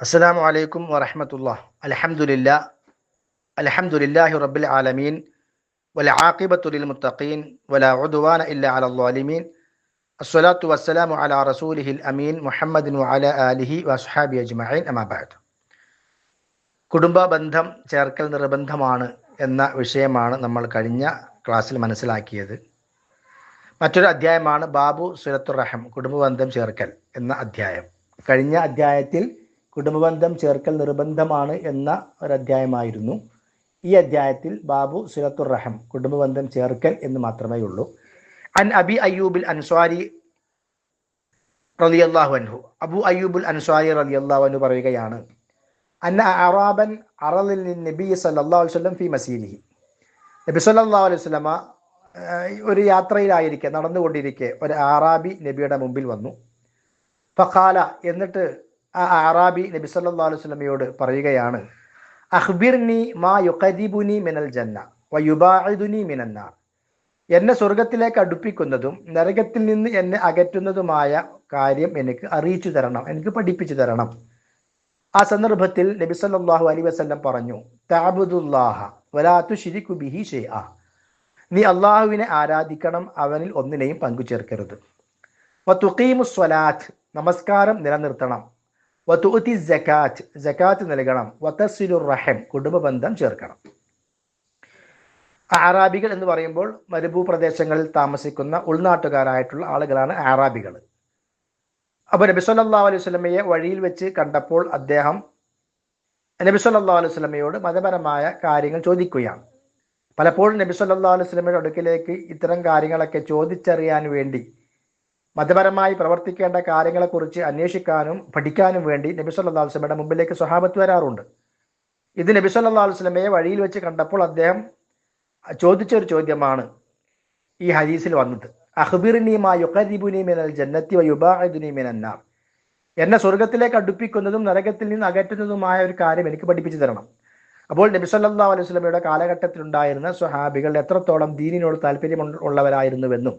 അസ്സാം വലൈക്കും വറഹമത്തുള്ള അലഹമുല്ല അലഹമുല്ലാഹി റബ്ബിൽ ആലമീൻ വല ആക്കിബത്തുലിൽ മുത്തഖീൻ വല ഉദ്വാന ഇല്ല അലമീൻ അസ്വലാത്തു വസ്സലാമു അല റസൂലിഹിൽ അമീൻ മുഹമ്മദിൻ അല അലിഹി വസ്ഹാബി അജ്മഹീൻ അമാബാദ് കുടുംബ ബന്ധം ചേർക്കൽ നിർബന്ധമാണ് എന്ന വിഷയമാണ് നമ്മൾ കഴിഞ്ഞ ക്ലാസ്സിൽ മനസ്സിലാക്കിയത്. മറ്റൊരു അധ്യായമാണ് ബാബു സുരത്തുറഹം കുടുംബബന്ധം ചേർക്കൽ എന്ന അധ്യായം. കഴിഞ്ഞ അധ്യായത്തിൽ കുടുംബബന്ധം ചേർക്കൽ നിർബന്ധമാണ് എന്ന ഒരു അധ്യായമായിരുന്നു ഈ അധ്യായത്തിൽ ബാബു സുരത്തുർ റഹം കുടുംബബന്ധം ചേർക്കൽ എന്ന് മാത്രമേ ഉള്ളൂ. അൻ അബി അയ്യൂബിൽ അൻസ്വാരി റളിയല്ലാഹു അൻഹു. അബു അയ്യൂബുൽ അൻസ്വാരി റളിയല്ലാഹു അൻഹു പറയുകയാണ് അന്ന അറാബൻ അറലിൽ നബി അലൈഹി വസല്ലം ഫി മസീലിഹി നബി സല്ലല്ലാഹു അലൈഹി ഏഹ്, ഒരു യാത്രയിലായിരിക്കെ നടന്നുകൊണ്ടിരിക്കെ ഒരു ആറാബി നബിയുടെ മുമ്പിൽ വന്നു. ഫഖാല എന്നിട്ട് ആ ആറാബി നബി സല്ലല്ലാഹു അലൈഹി പറയുകയാണ് അഹ്ബിർനി മാ യുഖദിബുനി മിനൽ ജന്ന വയുബാഇദുനി മിനന്നാർ എന്നെ സ്വർഗത്തിലേക്ക് അടുപ്പിക്കുന്നതും നരകത്തിൽ നിന്ന് എന്നെ അകറ്റുന്നതുമായ കാര്യം എനിക്ക് അറിയിച്ചു തരണം എനിക്ക് പഠിപ്പിച്ചു തരണം. ആ സന്ദർഭത്തിൽ നബി സല്ലല്ലാഹു അലൈഹി വസല്ലം പറഞ്ഞു തഅബുദുല്ലാഹ വലാ തുശ്രികു ബിഹി ഷൈഅ. നീ അള്ളാഹുവിനെ ആരാധിക്കണം അവനിൽ ഒന്നിനെയും പങ്കുചേർക്കരുത്. സ്വലാത്ത് നമസ്കാരം നിലനിർത്തണം. സകാത്ത് നൽകണം. റഹം കുടുംബ ബന്ധം ചേർക്കണം. ആറാബികൾ എന്ന് പറയുമ്പോൾ മരുഭൂപ്രദേശങ്ങളിൽ താമസിക്കുന്ന ഉൾനാട്ടുകാരായിട്ടുള്ള ആളുകളാണ് ആറാബികൾ അപ്പൊ നബി സല്ലാ അലൈഹി സ്വലമയെ വഴിയിൽ വെച്ച് കണ്ടപ്പോൾ അദ്ദേഹം നബി സല്ലാ അലൈഹി സ്വലമയോട് മതപരമായ കാര്യങ്ങൾ ചോദിക്കുകയാണ്. പലപ്പോഴും നബി സല്ലാ അലൈഹി സ്വലമയുടെ അടുക്കിലേക്ക് ഇത്തരം കാര്യങ്ങളൊക്കെ ചോദിച്ചറിയാൻ വേണ്ടി മതപരമായി പ്രവർത്തിക്കേണ്ട കാര്യങ്ങളെക്കുറിച്ച് അന്വേഷിക്കാനും പഠിക്കാനും വേണ്ടി നബി സല്ലാ വസ്ലമയുടെ മുമ്പിലേക്ക് സ്വഹാബത്ത് വരാറുണ്ട്. ഇത് നബി സല്ലാ വസ്ലമയെ വഴിയിൽ വെച്ച് കണ്ടപ്പോൾ അദ്ദേഹം ചോദിച്ച ഒരു ചോദ്യമാണ് ഈ ഹദീസിൽ വന്നത് യുഖരിബുനി മിനൽ ജന്നത്തി എന്നെ സ്വർഗത്തിലേക്ക് അടുപ്പിക്കുന്നതും നരകത്തിൽ നിന്ന് അകറ്റുന്നതുമായ ഒരു കാര്യം എനിക്ക് പഠിപ്പിച്ചു തരണം. അപ്പോൾ നബി സല്ലാ അലൈഹി വസല്ലമയുടെ കാലഘട്ടത്തിൽ ഉണ്ടായിരുന്ന സ്വഹാബികൾ എത്രത്തോളം ദീനിനോട് താല്പര്യം ഉള്ളവരായിരുന്നുവെന്നും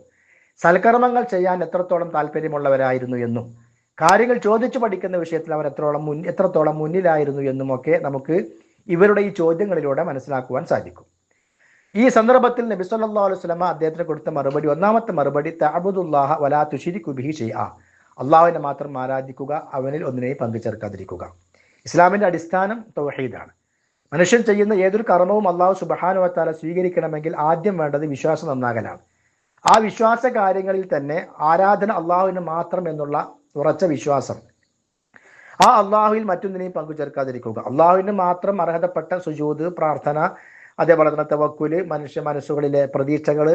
സൽക്കർമ്മങ്ങൾ ചെയ്യാൻ എത്രത്തോളം താല്പര്യമുള്ളവരായിരുന്നു എന്നും കാര്യങ്ങൾ ചോദിച്ചു പഠിക്കുന്ന വിഷയത്തിൽ അവർ എത്രത്തോളം മുൻ എത്രത്തോളം മുന്നിലായിരുന്നു എന്നുമൊക്കെ നമുക്ക് ഇവരുടെ ഈ ചോദ്യങ്ങളിലൂടെ മനസ്സിലാക്കുവാൻ സാധിക്കും. ഈ സന്ദർഭത്തിൽ നബി സല്ലല്ലാഹു അലൈഹി വസല്ലമ അദ്ദേഹത്തിന് കൊടുത്ത മറുപടി ഒന്നാമത്തെ മറുപടി തഅബുദുല്ലാഹ വലാ തുശ്രികു ബിഹി ഷൈഅ അള്ളാഹുവിനെ മാത്രം ആരാധിക്കുക അവനിൽ ഒന്നിനെയും പങ്കു ചേർക്കാതിരിക്കുക ഇസ്ലാമിന്റെ അടിസ്ഥാനം തൗഹീദാണ്. മനുഷ്യൻ ചെയ്യുന്ന ഏതൊരു കർമ്മവും അള്ളാഹു സുബഹാനുവത്താല സ്വീകരിക്കണമെങ്കിൽ ആദ്യം വേണ്ടത് വിശ്വാസം നന്നാകലാണ്. ആ വിശ്വാസ കാര്യങ്ങളിൽ തന്നെ ആരാധന അള്ളാഹുവിന് മാത്രം എന്നുള്ള ഉറച്ച വിശ്വാസം. ആ അള്ളാഹുവിൽ മറ്റൊന്നിനെയും പങ്കു ചേർക്കാതിരിക്കുക അള്ളാഹുവിന് മാത്രം അർഹതപ്പെട്ട സുജൂത് പ്രാർത്ഥന അതേപോലെ തന്നെ തവക്കുൽ മനുഷ്യ മനസ്സുകളിലെ പ്രതീക്ഷകൾ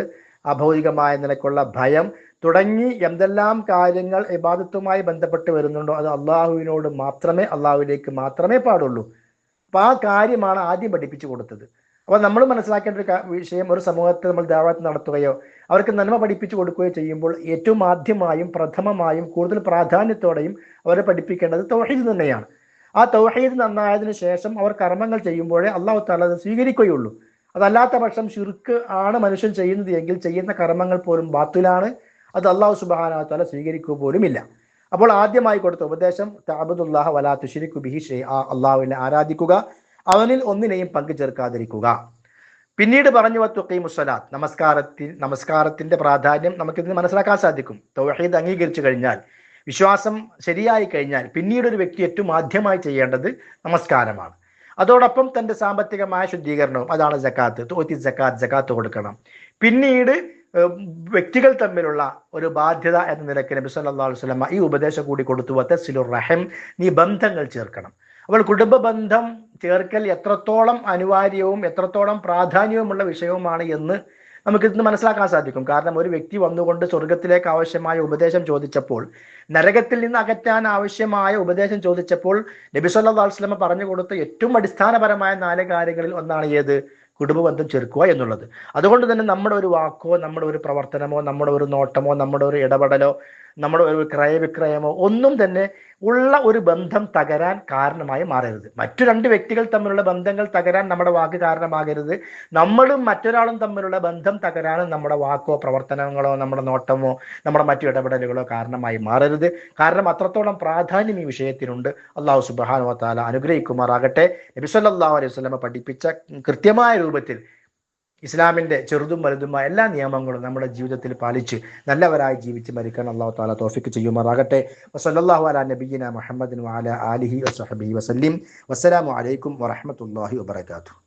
അഭൗതികമായ നിലക്കുള്ള ഭയം തുടങ്ങി എന്തെല്ലാം കാര്യങ്ങൾ ഇബാദത്തുമായി ബന്ധപ്പെട്ട് വരുന്നുണ്ടോ അത് അള്ളാഹുവിനോട് മാത്രമേ അള്ളാഹുവിലേക്ക് മാത്രമേ പാടുള്ളൂ. അപ്പൊ ആ കാര്യമാണ് ആദ്യം പഠിപ്പിച്ചു കൊടുത്തത്. അപ്പൊ നമ്മൾ മനസ്സിലാക്കേണ്ട ഒരു വിഷയം ഒരു സമൂഹത്തെ നമ്മൾ ദേവാലയത്തിൽ നടത്തുകയോ അവർക്ക് നന്മ പഠിപ്പിച്ചു കൊടുക്കുകയോ ചെയ്യുമ്പോൾ ഏറ്റവും ആദ്യമായും പ്രഥമമായും കൂടുതൽ പ്രാധാന്യത്തോടെയും അവരെ പഠിപ്പിക്കേണ്ടത് തൗഹീദ് തന്നെയാണ്. ആ തൗഹീദ് നന്നായതിനു ശേഷം അവർ കർമ്മങ്ങൾ ചെയ്യുമ്പോഴേ അള്ളാഹു താല അത് സ്വീകരിക്കുകയുള്ളൂ. അതല്ലാത്ത പക്ഷം ഷിർക്ക് ആണ് മനുഷ്യൻ ചെയ്യുന്നത് എങ്കിൽ ചെയ്യുന്ന കർമ്മങ്ങൾ പോലും ബാത്തിലാണ്. അത് അള്ളാഹു സുബാന സ്വീകരിക്കുക പോലുമില്ല അപ്പോൾ ആദ്യമായി കൊടുത്ത ഉപദേശം താബുദുല്ലാഹ വലാ തുഷിരിക്കു ബിഹി ഷെയ് ആ അള്ളാഹുവിനെ ആരാധിക്കുക. അവനിൽ ഒന്നിനെയും പങ്കു ചേർക്കാതിരിക്കുക പിന്നീട് പറഞ്ഞു വത്തുഖീമുസ്വലാത്ത് നമസ്കാരത്തിൽ നമസ്കാരത്തിന്റെ പ്രാധാന്യം നമുക്കിതിന് മനസ്സിലാക്കാൻ സാധിക്കും. തൗഹീദ് അംഗീകരിച്ചു കഴിഞ്ഞാൽ വിശ്വാസം ശരിയായി കഴിഞ്ഞാൽ പിന്നീട് ഒരു വ്യക്തി ഏറ്റവും ആദ്യമായി ചെയ്യേണ്ടത് നമസ്കാരമാണ്. അതോടൊപ്പം തന്റെ സാമ്പത്തികമായ ശുദ്ധീകരണവും അതാണ് ജക്കാത്ത്. തോത്തി ജക്കാത്ത് ജക്കാത്ത് കൊടുക്കണം. പിന്നീട് വ്യക്തികൾ തമ്മിലുള്ള ഒരു ബാധ്യത എന്ന നിലയ്ക്ക് നബി സല്ലാ അലൈഹി വസല്ലമ ഈ ഉപദേശം കൂടി കൊടുത്തു വത്തസിലുർ റഹം. നീ ബന്ധങ്ങൾ ചേർക്കണം. അപ്പോൾ കുടുംബ ബന്ധം ചേർക്കൽ എത്രത്തോളം അനിവാര്യവും എത്രത്തോളം പ്രാധാന്യവുമുള്ള വിഷയവുമാണ് എന്ന് നമുക്കിന്ന് മനസ്സിലാക്കാൻ സാധിക്കും. കാരണം ഒരു വ്യക്തി വന്നുകൊണ്ട് സ്വർഗത്തിലേക്ക് ആവശ്യമായ ഉപദേശം ചോദിച്ചപ്പോൾ നരകത്തിൽ നിന്ന് അകറ്റാൻ ആവശ്യമായ ഉപദേശം ചോദിച്ചപ്പോൾ നബി വസല്ലമ പറഞ്ഞു കൊടുത്ത ഏറ്റവും അടിസ്ഥാനപരമായ നാല് കാര്യങ്ങളിൽ ഒന്നാണ് ഏത്? കുടുംബബന്ധം ചേർക്കുക എന്നുള്ളത്. അതുകൊണ്ട് തന്നെ നമ്മുടെ ഒരു വാക്കോ നമ്മുടെ ഒരു പ്രവർത്തനമോ നമ്മുടെ ഒരു നോട്ടമോ നമ്മുടെ ഒരു ഇടപെടലോ നമ്മുടെ ഒരു ക്രയവിക്രയമോ ഒന്നും തന്നെ ഉള്ള ഒരു ബന്ധം തകരാൻ കാരണമായി മാറരുത്. മറ്റു രണ്ട് വ്യക്തികൾ തമ്മിലുള്ള ബന്ധങ്ങൾ തകരാൻ നമ്മുടെ വാക്ക് കാരണമാകരുത്. നമ്മളും മറ്റൊരാളും തമ്മിലുള്ള ബന്ധം തകരാനും നമ്മുടെ വാക്കോ പ്രവർത്തനങ്ങളോ നമ്മുടെ നോട്ടമോ നമ്മുടെ മറ്റു ഇടപെടലുകളോ കാരണമായി മാറരുത്. കാരണം അത്രത്തോളം പ്രാധാന്യം ഈ വിഷയത്തിനുണ്ട്. അള്ളാഹു സുബാനു താല അനുഗ്രഹിക്കുമാറാകട്ടെ. നബിസ്വല്ലാ അലൈഹി സ്വലമ പഠിപ്പിച്ച കൃത്യമായ രൂപത്തിൽ ഇസ്ലാമിന്റെ ചെറുതും വലുതുമായ എല്ലാ നിയമങ്ങളും നമ്മുടെ ജീവിതത്തിൽ പാലിച്ച് നല്ലവരായി ജീവിച്ച് മരിക്കാൻ അള്ളാഹു താല തോഫിക്ക് ചെയ്യുമാറാകട്ടെ. വസല്ലാഹു അല നബീന മുഹമ്മദ് വാല ആലിഹി വസഹബി വസല്ലിം. വസ്സലാമു അലൈക്കും വറഹമത്തല്ലാഹി വബർക്കാത്തു